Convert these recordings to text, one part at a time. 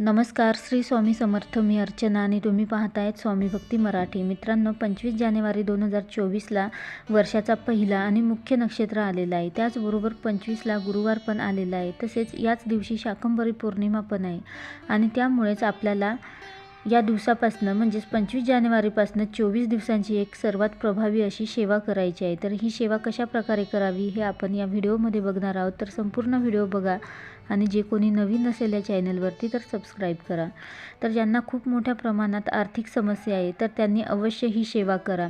नमस्कार श्री स्वामी समर्थ. मी अर्चना आणि तुम्ही पाहतायत स्वामी भक्ती मराठी. मित्रांनो पंचवीस जानेवारी दोन हजार चोवीसला वर्षाचा पहिला आणि मुख्य नक्षत्र आलेला आहे. त्याचबरोबर पंचवीसला गुरुवार पण आलेला आहे. तसेच याच दिवशी शाकंभरी पौर्णिमा पण आहे. आणि त्यामुळेच आपल्याला या दिवसापासनं म्हणजेच पंचवीस जानेवारीपासनं चोवीस दिवसांची एक सर्वात प्रभावी अशी सेवा करायची आहे. तर ही सेवा कशा प्रकारे करावी हे आपण या व्हिडिओमध्ये बघणार आहोत. तर संपूर्ण व्हिडिओ बघा आणि जे कोणी नवीन असेल या चॅनलवरती तर सबस्क्राईब करा. तर ज्यांना खूप मोठ्या प्रमाणात आर्थिक समस्या आहे तर त्यांनी अवश्य ही सेवा करा.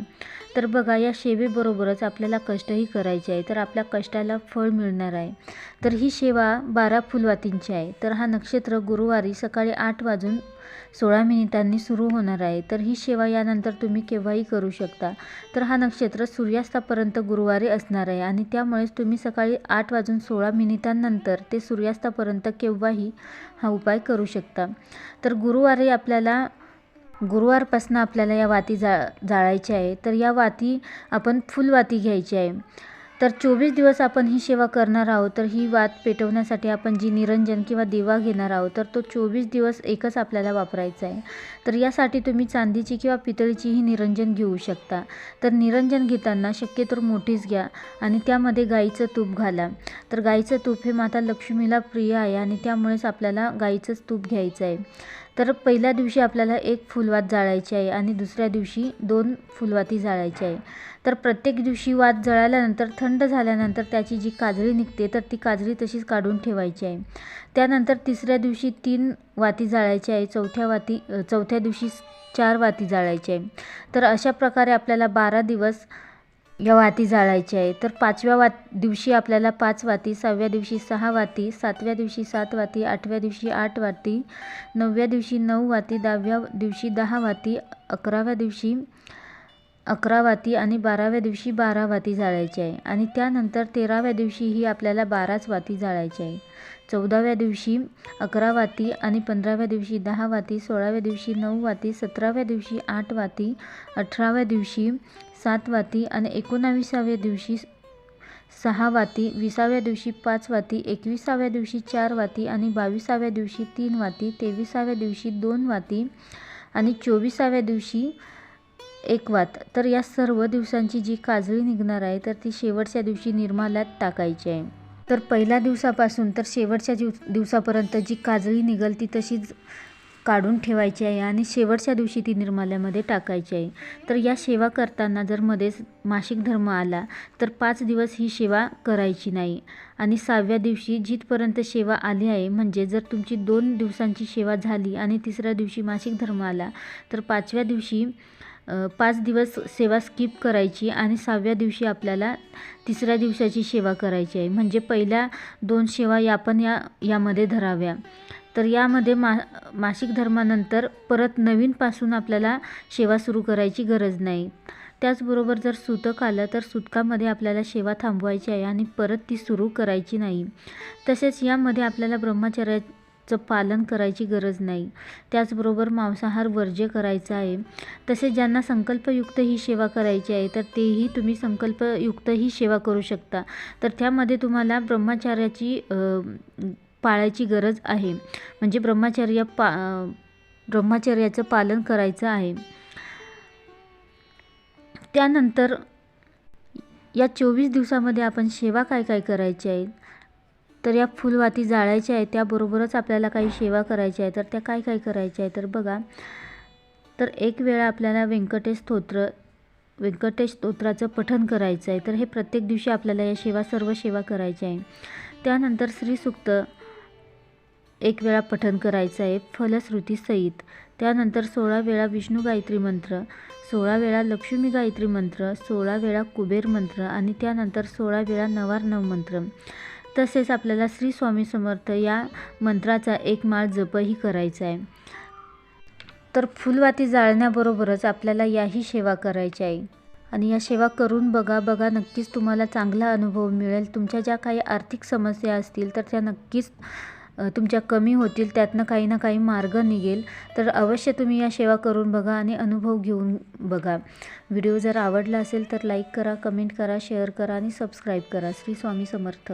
तर बघा या सेवेबरोबरच आपल्याला कष्टही करायचे आहे. तर आपल्या कष्टाला फळ मिळणार आहे. तर ही सेवा बारा फुलवातींची आहे. तर हा नक्षत्र गुरुवारी सकाळी आठ वाजून सोळा मिनिटांनी सुरू होणार आहे. तर ही सेवा यानंतर तुम्ही केव्हाही करू शकता. तर हा नक्षत्र सूर्यास्तापर्यंत गुरुवारी असणार आहे आणि त्यामुळेच तुम्ही सकाळी आठ वाजून सोळा मिनिटांनंतर ते सूर्यास्तापर्यंत केव्हाही हा उपाय करू शकता. तर गुरुवारी आपल्याला गुरुवारपासून आपल्याला या वाती जा जाळायच्या आहे. तर या वाती आपण फुलवाती घ्यायची आहे. तर चोवीस दिवस आपण ही सेवा करणार आहोत तर ही वात पेटवण्यासाठी आपण जी निरंजन किंवा दिवा घेणार आहोत तर तो चोवीस दिवस एकच आपल्याला वापरायचा आहे. तर यासाठी तुम्ही चांदीची किंवा पितळीचीही निरंजन घेऊ शकता. तर निरंजन घेताना शक्यतो मोठीच घ्या आणि त्यामध्ये गाईचं तूप घाला. तर गाईचं तूप हे माता लक्ष्मीला प्रिय आहे आणि त्यामुळेच आपल्याला गाईचंच तूप घ्यायचं आहे. तर पहिल्या दिवशी आपल्याला एक फुलवात जाळायची आहे आणि दुसऱ्या दिवशी दोन फुलवाती जाळायची आहे. तर प्रत्येक दिवशी वात जळाल्यानंतर थंड झाल्यानंतर त्याची जी काजळी निघते तर ती काजळी तशीच काढून ठेवायची आहे. त्यानंतर तिसऱ्या दिवशी तीन वाती जाळायची आहे चौथ्या वाती चौथ्या दिवशी चार वाती जाळायची आहे. तर अशा प्रकारे आपल्याला बारा दिवस या वाती जाळायच्या आहे तर पाचव्या वात दिवशी आपल्याला पाच वाती सहाव्या दिवशी सहा वाती सातव्या दिवशी सात वाती आठव्या दिवशी आठ वाती नवव्या दिवशी नऊ वाती दहाव्या दिवशी दहा वाती अकराव्या दिवशी अकरा वाती आणि बाराव्या दिवशी बारा वाती जाळायची आहे. आणि त्यानंतर तेराव्या दिवशीही आपल्याला बाराच वाती जाळायची आहे. चौदाव्या दिवशी अकरा वाती आणि पंधराव्या दिवशी दहा वाती सोळाव्या दिवशी नऊ वाती सतराव्या दिवशी आठ वाती अठराव्या दिवशी सात वाती आणि एकोणाविसाव्या दिवशी सहा वाती विसाव्या दिवशी पाच वाती एकविसाव्या दिवशी चार वाती आणि बावीसाव्या दिवशी तीन वाती तेविसाव्या दिवशी दोन वाती आणि चोवीसाव्या दिवशी एक वात तर या सर्व दिवसांची जी काजळी निघणार आहे तर ती शेवटच्या दिवशी निर्माल्यात टाकायची आहे. तर पहिल्या दिवसापासून तर शेवटच्या दिव दिवसापर्यंत जी काजळी निघल ती तशीच काढून ठेवायची आहे आणि शेवटच्या दिवशी ती निर्माल्यामध्ये टाकायची आहे. तर या सेवा करताना जर मध्येच मासिक धर्म आला तर पाच दिवस ही सेवा करायची नाही. आणि सहाव्या दिवशी जिथपर्यंत सेवा आली आहे म्हणजे जर तुमची दोन दिवसांची सेवा झाली आणि तिसऱ्या दिवशी मासिक धर्म आला तर पाचव्या दिवशी पाच दिवस सेवा स्किप करायची आणि सहाव्या दिवशी आपल्याला तिसऱ्या दिवसाची सेवा करायची आहे. म्हणजे पहिल्या दोन सेवा या पण या यामध्ये धराव्या. तर यामध्ये मा मासिक धर्मानंतर परत नवीनपासून आपल्याला सेवा सुरू करायची गरज नाही. त्याचबरोबर जर सुतक आलं तर सुतकामध्ये आपल्याला सेवा थांबवायची आहे आणि परत ती सुरू करायची नाही. तसेच यामध्ये आपल्याला ब्रह्मचर्या चं पालन करायची गरज नाही. त्याचबरोबर मांसाहार वर्ज्य करायचा आहे. तसेच ज्यांना संकल्पयुक्त ही सेवा करायची आहे तर तेही तुम्ही संकल्पयुक्त ही सेवा करू शकता. तर त्यामध्ये तुम्हाला ब्रह्मचार्याची पाळायची गरज आहे. म्हणजे ब्रह्मचर्य पा ब्रह्मचर्याचं पालन करायचं आहे. त्यानंतर या चोवीस दिवसामध्ये आपण सेवा काय काय करायची आहे? तर या फुलवाती जाळायच्या आहे त्याबरोबरच आपल्याला काही सेवा करायची आहे तर त्या काय काय करायच्या आहे तर बघा तर एक वेळा आपल्याला व्यंकटेश स्तोत्र व्यंकटेश स्तोत्राचं पठन करायचं आहे. तर हे प्रत्येक दिवशी आपल्याला या सेवा सर्व सेवा करायच्या आहे. त्यानंतर श्रीसुक्त एक वेळा पठन करायचं आहे. फलश्रुती सहित. त्यानंतर सोळा वेळा विष्णू गायत्री मंत्र सोळा वेळा लक्ष्मी गायत्री मंत्र सोळा वेळा कुबेर मंत्र आणि त्यानंतर सोळा वेळा नवार नव मंत्र. तसेच आपल्याला श्री स्वामी समर्थ या मंत्राचा एक माळ जपही करायचा आहे. तर फुलवाती जाळण्याबरोबरच आपल्याला याही सेवा करायच्या आहे. आणि या सेवा करून बघा बघा नक्कीच तुम्हाला चांगला अनुभव मिळेल. तुमच्या ज्या काही आर्थिक समस्या असतील तर त्या नक्कीच तुमच्या कमी होतील त्यातनं काही ना काही मार्ग निघेल. तर अवश्य तुम्ही या सेवा करून बघा आणि अनुभव घेऊन बघा. व्हिडिओ जर आवडला असेल तर लाईक करा कमेंट करा शेअर करा आणि सबस्क्राईब करा. श्री स्वामी समर्थ.